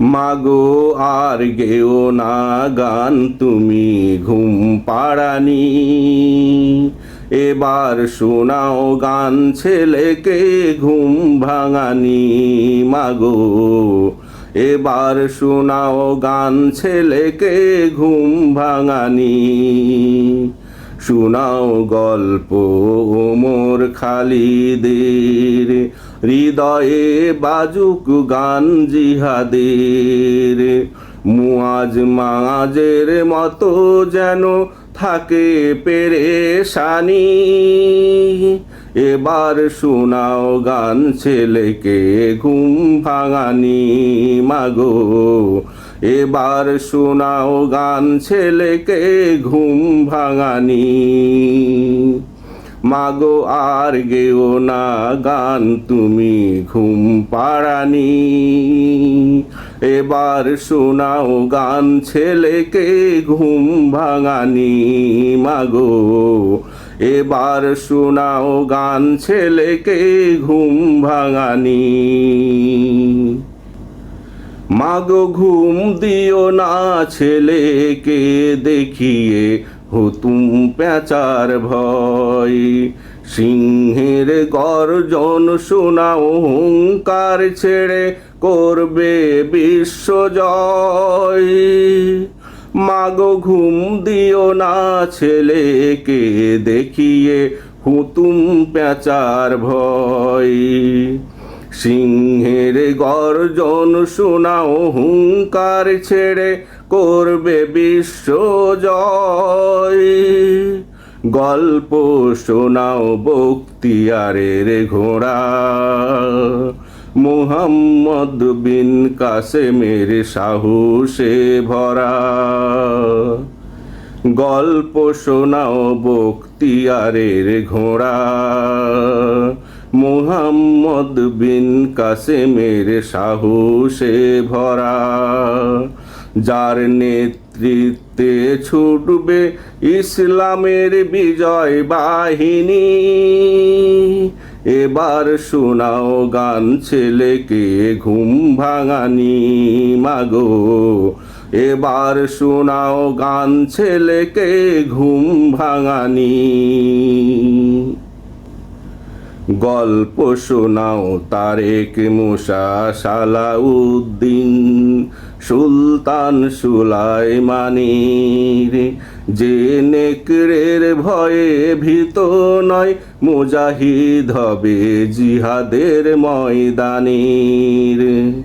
মাগো, আর গেও না গান তুমি ঘুম পাড়ানি। এবার শোনাও গান ছেলেকে ঘুম ভাঙানি, মাগো। এবার শোনাও গান ছেলেকে ঘুম ভাঙানি। শোনাও গল্প মোর খালিদের। হৃদয়ে বাজুক গান জিহাদের। মুয়াজ মাঝের মতো যেন থাকে পেরেশানি। এবার শোনাও গান ছেলেকে ঘুম ভাঙানি মাগো। এবার শোনাও গান ছেলেকে ঘুম ভাঙানি। মাগো আর গেও না গান, তুমি ঘুম পাড়ানি। এবার শোনাও গান ছেলেকে ঘুম ভাঙানি, মাগো। এবার শোনাও গান ছেলেকে ঘুম ভাঙানি। মাগো ঘুম দিও না ছেলেকে দেখিয়ে, হুতুম পেঁচার ভয়। সিংহের গর্জন শোনা হুঙ্কার ছেড়ে করবে বিশ্বজয় মাগো ঘুম দিও না ছেলেকে দেখিয়ে, হুতুম পেঁচার ভয়। সিংহের গর্জন শোনাও, হুঙ্কার ছেড়ে করবে বিশ্ব জয়। গল্প শোনাও বক্তিয়ারের ঘোড়া। মুহাম্মদ বিন কাসেমের সাহসে ভরা। গল্প শোনাও বক্তিয়ারের ঘোড়া। মুহাম্মদ বিন কাসেমের সাহসে ভরা, যার নেতৃত্বে ছুটবে ইসলামের বিজয় বাহিনী। এবার শোনাও গান ছেলেকে, ঘুম ভাঙানি মাগো। এবার শোনাও গান ছেলেকে, ঘুম ভাঙানি গল্প শোনাও তারেক মুসা সালাউদ্দিন, সুলতান সুলাইমানির। যে নেকড়ের ভয়ে ভীত নয়, মুজাহিদ হবে জিহাদের ময়দানির।